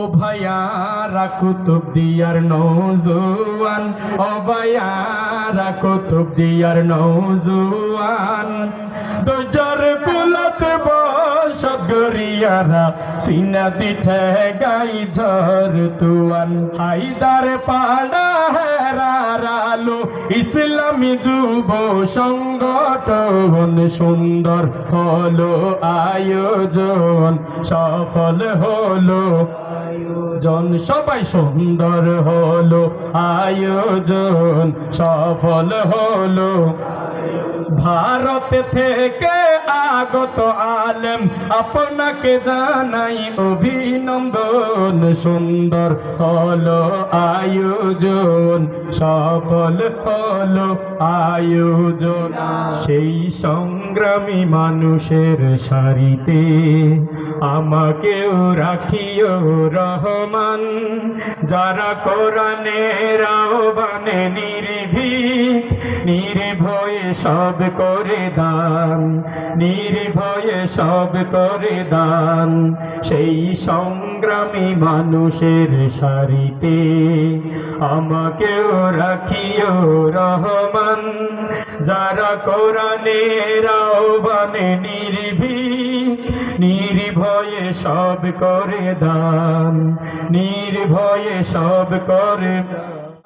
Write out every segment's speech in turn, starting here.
ও ভাইয়ারা কুতুব দিয়ার নৌজুয়ান ও ভাইয়ারা কুতুব দিয়ার নৌজুয়ান দুজর কুলত বসগরিয়ারা সিনা দিঠে গাই ঝর তুয়ান। হাইদার পাড়া হেরারালো ইসলামী যুব সংগঠন সুন্দর হলো আয়োজন, সফল হলো আয়োজন সবাই সুন্দর হলো আয়োজন সফল হলো। ভারত থেকে আগত আলেম আপনাকে জানাই অভিনন্দন। সুন্দর হলো আয়োজন, সফল হলো আয়োজন। সেই সংগ্রামী মানুষের সারিতে আমাকেও রাখিও রহমান। যারা কোরআনের আহ্বানে নির্ভীক নির্ভয়ে সব করে দান, নির্ভয়ে সব করে দান। সেই সংগ্রামী মানুষের সারিতে আমাকেও রাখিও রহমান। যারা কোরআনের আহ্বানে নির্ভীক, নির্ভয়ে সব করে দান, নির্ভয়ে সব করে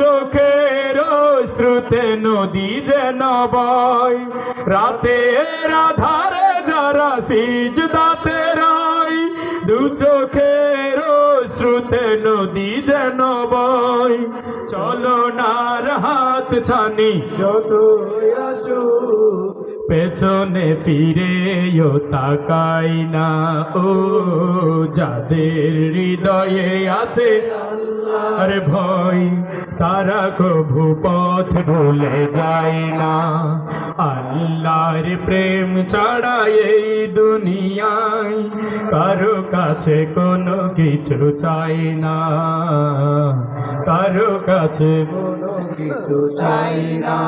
চোখের শ্রুতে নদী যেন বয়। রাতে রাধারে যারা সিজ দাতে রায়, দু চোখের শ্রুতে নদী যেন বয়। চলো নার হাত ছানি যত আসুক পেছনে ফিরেও তাকাই না, ও যাদের হৃদয়ে আছে আর ভয়, তারা কভু পথ ভুলে যায় না। আল্লাহর প্রেম ছাড়া এই দুনিয়ায় কারও কাছে কোনো কিছু চাই না। কারও কাছে কোনো কিছু চাই না।